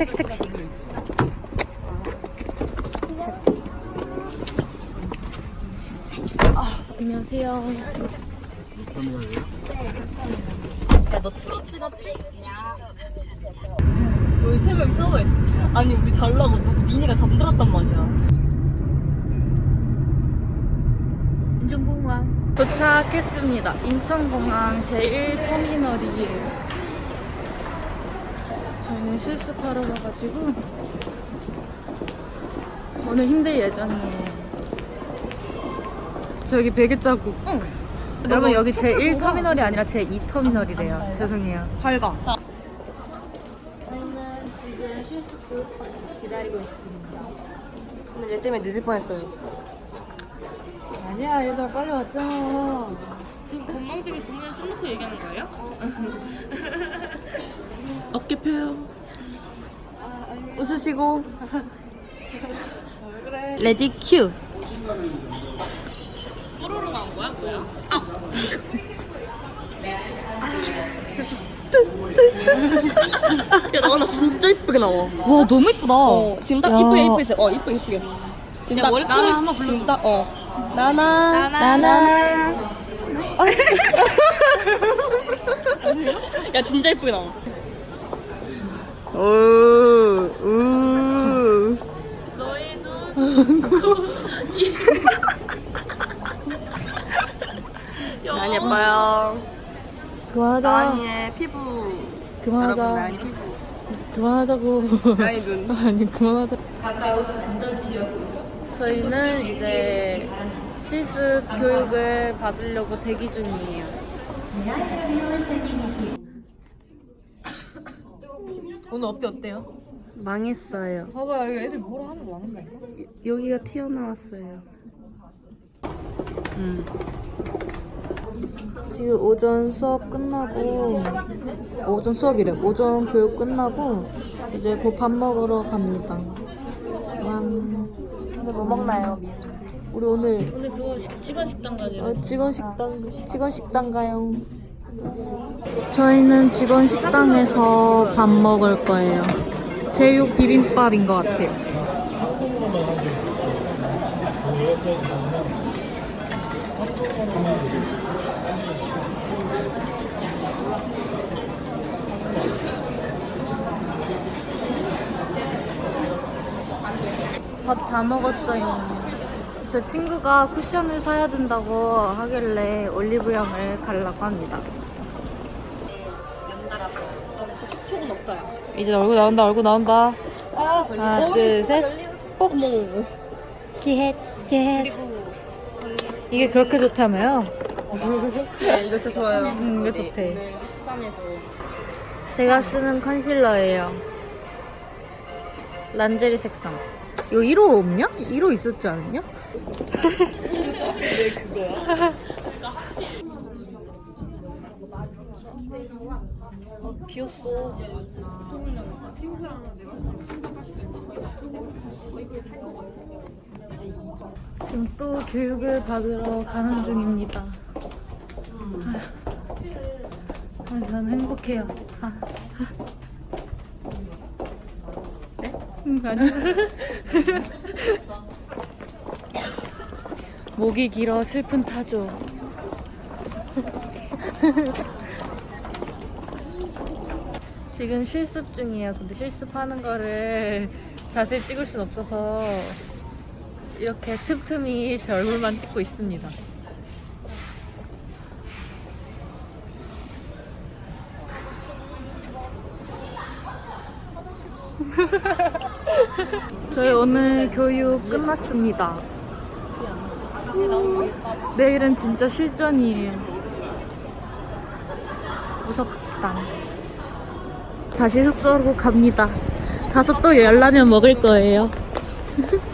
택시. 택시. 아, 안녕하세요. 야너 트롯 찍었지? 우리 세명 샤워했지. 아니 우리 잘라고 미니가 잠들었단 말이야. 인천공항 도착했습니다. 인천공항 제1터미널이에요. 저희는 실습하러 가가지고 오늘 힘들 예정이에요. 저 여기 베개 자국. 여러분 여기 제 1 터미널이 아니라 제 2 터미널이래요. 죄송해요. 밝아. 저희는 지금 실습 교육받고 기다리고 있습니다. 근데 얘 때문에 늦을 뻔했어요. 아니야 얘들아 빨리 왔잖아. 지금 건망지게 주문에 손 놓고 얘기하는 거예요? 어깨 펴요. 웃으시고. 레디 큐. 뽀로로 나온 거야? 뭐야? 야, 나나 진짜 이쁘게 나와. 와 너무 이쁘다. 어, 지금 딱 야. 이쁘게 이쁘게 있어. 어, 이쁘게 이쁘게. 지금 딱 나나 한번 불러줘. 지금 딱 어. 나나. 나나. 야, 진짜 이쁘게 나와. 오, 눈. 많이 예뻐요. 그만하자. 나니의 피부. 여러분, 그만하자. 피부. 그만하자고. 나니 눈. 아니 그만하자. 가까운 안전 지역. 저희는 이제 실습 교육을 받으려고 대기 중이에요. 오늘 어깨 어때요? 망했어요. 봐봐 여기 애들 뭐라 하는 거 많은데. 여기가 튀어나왔어요. 음. 지금 오전 수업 끝나고 오전 수업이래. 오전 교육 끝나고 이제 곧 밥 먹으러 갑니다. 완. 근데 뭐 먹나요, 씨? 우리 오늘 오늘 그거 직원 식당 가지. 어, 직원 식당 직원 식당 가요. 저희는 직원 식당에서 밥 먹을 거예요. 제육 비빔밥인 것 같아요. 밥 다 먹었어요. 제 친구가 쿠션을 사야 된다고 하길래 올리브영을 가려고 합니다. 촉촉은 없다요. 이제 얼굴 나온다, 얼굴 나온다. 하나, 둘, 셋. 뽁. 어머. 기헷, 기헷. 그리고 이게 그렇게 좋다며요? 네, 이거 진짜 좋아요. 음, 이거 좋대. 제가 쓰는 컨실러예요. 란제리 색상. 이거 1호 없냐? 1호 있었지 않았냐? 지금 또 교육을 받으러 가는 중입니다. 아, 저는 행복해요. 아. 네? 음, 아니. 목이 길어 슬픈 타조. 지금 실습 중이에요. 근데 실습하는 거를 자세히 찍을 순 없어서 이렇게 틈틈이 제 얼굴만 찍고 있습니다. 저희 오늘 교육 끝났습니다. 내일은 진짜 실전이에요. 무섭다. 다시 숙소로 갑니다. 가서 또 열라면 먹을 거예요.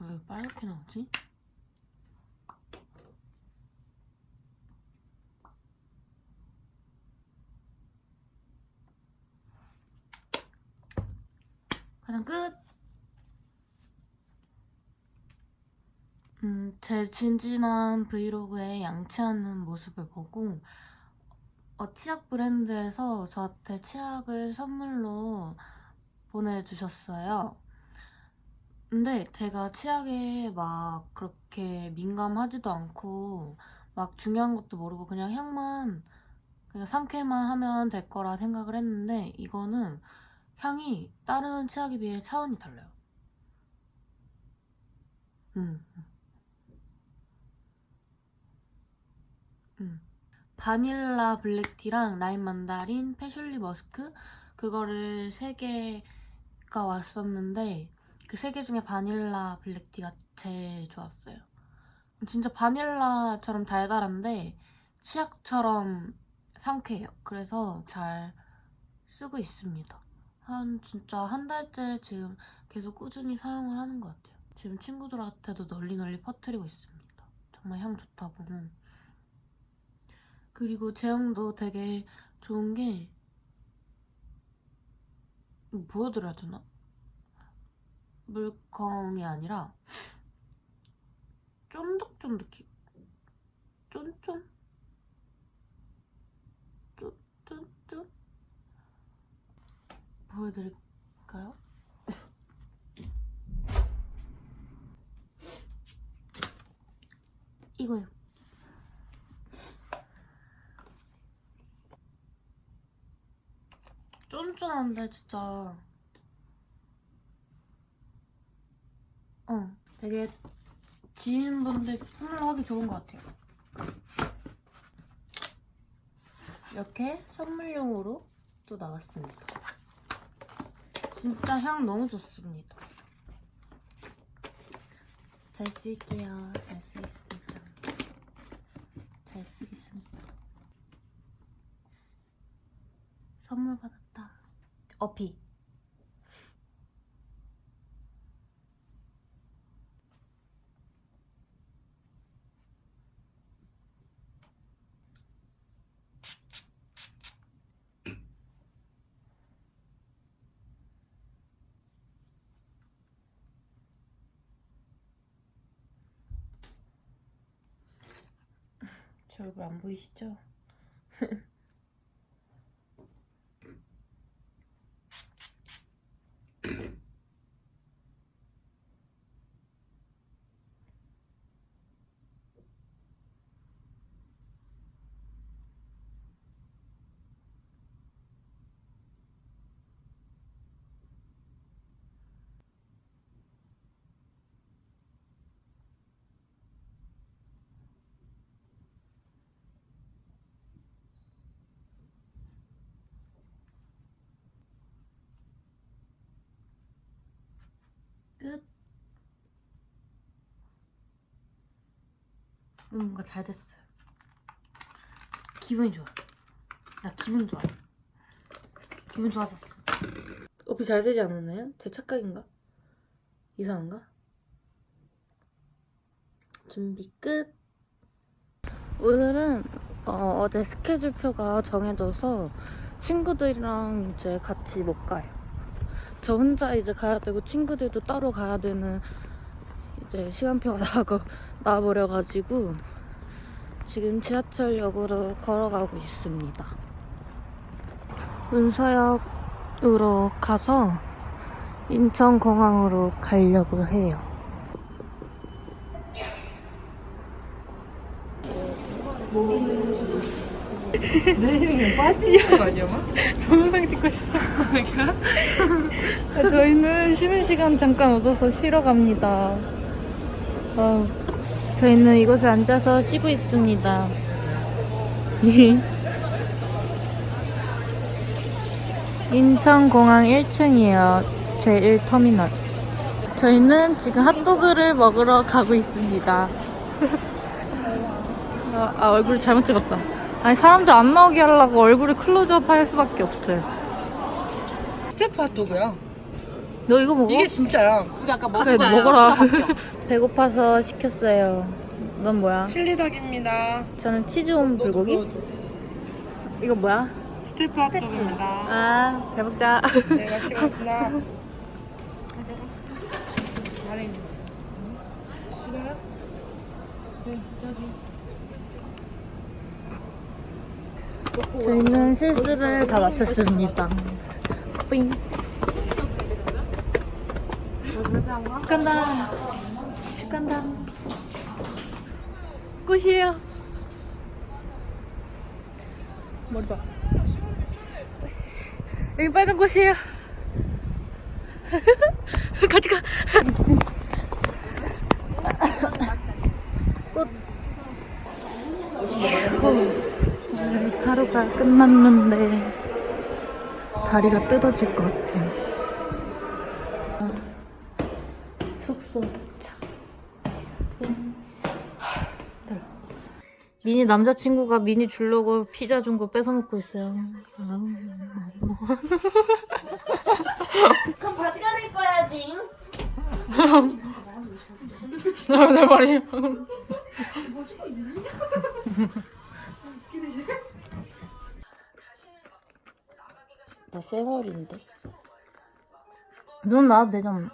왜 빨갛게 나오지? 가장 끝! 음, 제 진진한 브이로그에 양치하는 모습을 보고 어, 치약 브랜드에서 저한테 치약을 선물로 보내주셨어요. 근데 제가 치약에 막 그렇게 민감하지도 않고 막 중요한 것도 모르고 그냥 향만 그냥 상쾌만 하면 될 거라 생각을 했는데 이거는 향이 다른 치약에 비해 차원이 달라요. 음. 음. 바닐라 블랙티랑 라임 만다린, 패슐리 머스크 그거를 세 개가 왔었는데 그 세 개 중에 바닐라 블랙티가 제일 좋았어요. 진짜 바닐라처럼 달달한데 치약처럼 상쾌해요. 그래서 잘 쓰고 있습니다. 한 진짜 한 달째 지금 계속 꾸준히 사용을 하는 것 같아요. 지금 친구들한테도 널리 널리 퍼뜨리고 있습니다. 정말 향 좋다고. 그리고 제형도 되게 좋은 게 이거 보여드려야 되나? 물컹이 아니라 쫀득쫀득해. 쫀쫀? 쫀쫀쫀? 보여드릴까요? 이거요. 쫀쫀한데 진짜 어. 되게 지인분들 선물로 하기 좋은 것 같아요. 이렇게 선물용으로 또 나왔습니다. 진짜 향 너무 좋습니다. 잘 쓸게요. 잘 쓰겠습니다. 잘 쓰겠습니다. 선물 받았다. 어피. 제 얼굴 안 보이시죠? 끝. 음, 뭔가 잘 됐어요. 기분이 좋아. 나 기분 좋아. 기분 좋았었어. 어피 잘 되지 않았나요? 제 착각인가? 이상한가? 준비 끝. 오늘은 어, 어제 스케줄표가 정해져서 친구들이랑 이제 같이 못 가요. 저 혼자 이제 가야 되고 친구들도 따로 가야 되는 이제 시간표가 나고 나버려가지고 지금 지하철역으로 걸어가고 있습니다. 문서역으로 가서 인천공항으로 가려고 해요. 내 힘이 빠지는 거 아니야, 막? 동영상 찍고 있어. 아, 저희는 쉬는 시간 잠깐 얻어서 쉬러 갑니다. 어, 저희는 이곳에 앉아서 쉬고 있습니다. 인천공항 1층이에요. 제1터미널. 저희는 지금 핫도그를 먹으러 가고 있습니다. 아, 아, 얼굴 잘못 찍었다. 아니 사람들 안 나오게 하려고 얼굴을 클로즈업 할 수밖에 없어요. 스테프 핫도그야. 너 이거 먹어? 이게 진짜야. 우리 아까 그래 먹었잖아. 먹어라. 배고파서 시켰어요. 넌 뭐야? 칠리 닭입니다. 저는 치즈 온 불고기. 이거 뭐야? 스테프 핫도그입니다. 아, 잘 먹자. 네, 맛있게 먹겠습니다. 마린. 저희는 실습을 다 마쳤습니다. 삥. 집 간다. 집 간다. 꽃이에요. 머리 봐. 여기 빨간 꽃이에요. 같이 가. 꽃. 하루가 끝났는데 다리가 뜯어질 것 같아요. 아, 숙소 도착. 미니 남자친구가 미니 주려고 피자 준 거 뺏어 먹고 있어요. 그럼 바지 가릴 거야지. 내 말이. 나 쌩얼인데. 눈 나와도 되잖아.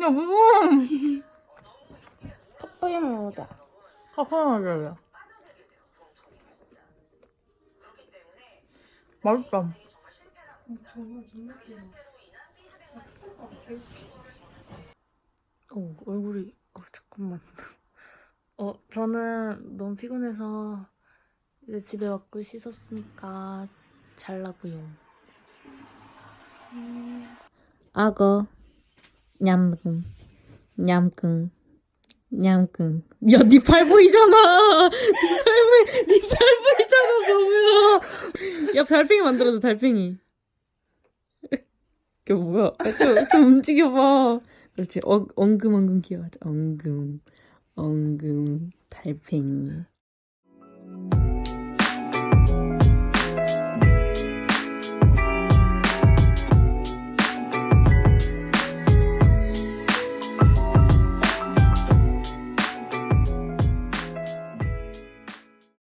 야, 무서워! 컵바이 먹자. 카페나게 맛있다. 어, 얼굴이, 어, 잠깐만. 어, 저는 너무 피곤해서 이제 집에 왔고 씻었으니까 잘라고요. 악어, 냠금, 냠금. 냠끔. 야, 니팔 보이잖아. 니팔 보이, 니팔 보이잖아, 보면. 야, 달팽이 만들어줘, 달팽이. 이게 뭐야? 아, 좀, 좀 움직여봐. 그렇지. 엉, 엉금엉금 귀여워하자. 엉금, 엉금, 달팽이.